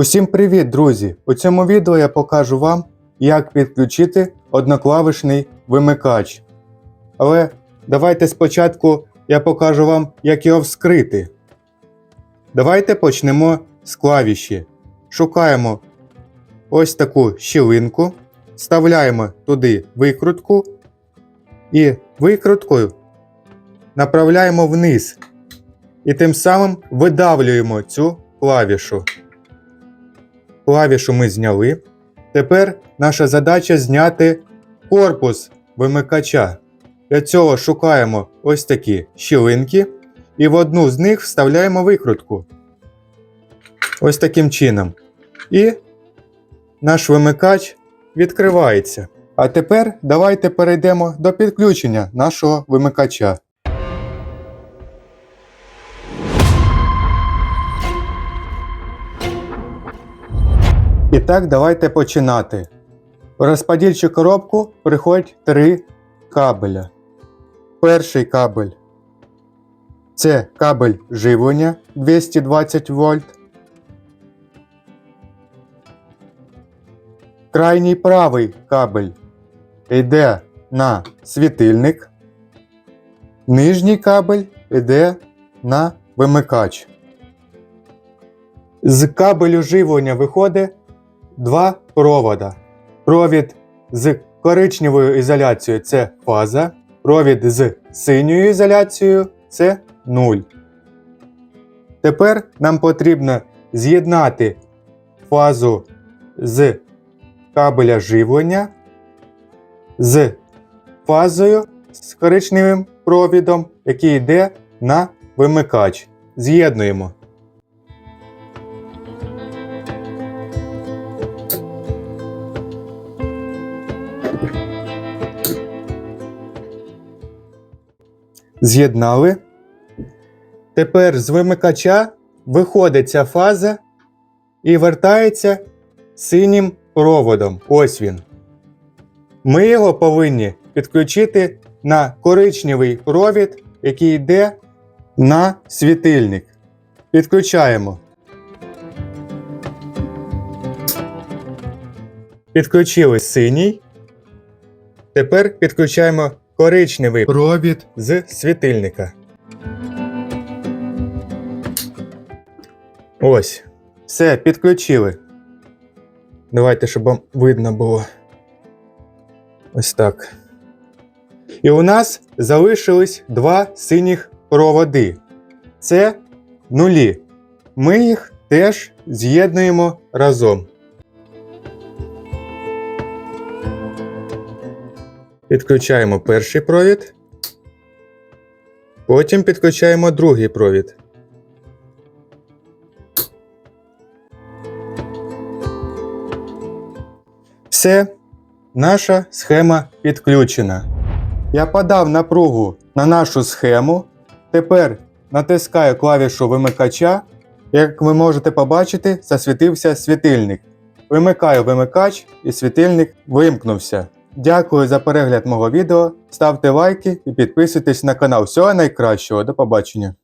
Усім привіт, друзі! У цьому відео я покажу вам, як підключити одноклавишний вимикач. Але давайте спочатку я покажу вам, як його вскрити. Давайте почнемо з клавіші. Шукаємо ось таку щілинку, вставляємо туди викрутку і викруткою направляємо вниз. І тим самим видавлюємо цю клавішу. Клавішу ми зняли. Тепер наша задача зняти корпус вимикача. Для цього шукаємо ось такі щілинки і в одну з них вставляємо викрутку. Ось таким чином. І наш вимикач відкривається. А тепер давайте перейдемо до підключення нашого вимикача. І так, давайте починати. В розподільчу коробку приходять три кабеля. Перший кабель це кабель живлення 220 вольт. Крайній правий кабель йде на світильник. Нижній кабель йде на вимикач. З кабелю живлення виходить два провода. Провід з коричневою ізоляцією це фаза, провід з синьою ізоляцією це 0. Тепер нам потрібно з'єднати фазу з кабеля живлення з фазою з коричневим провідом, який йде на вимикач. З'єднуємо. З'єднали. Тепер з вимикача виходить ця фаза і вертається синім проводом. Ось він. Ми його повинні підключити на коричневий провід, який йде на світильник. Підключаємо. Підключили синій. Тепер підключаємо коричневий провід з світильника. Ось. Все, підключили. Давайте, щоб вам видно було. Ось так. І у нас залишились два синіх проводи. Це нулі. Ми їх теж з'єднуємо разом. Підключаємо перший провід. Потім підключаємо другий провід. Все, наша схема підключена. Я подав напругу на нашу схему. Тепер натискаю клавішу вимикача. Як ви можете побачити, засвітився світильник. Вимикаю вимикач і світильник вимкнувся. Дякую за перегляд мого відео. Ставте лайки і підписуйтесь на канал. Всього найкращого. До побачення.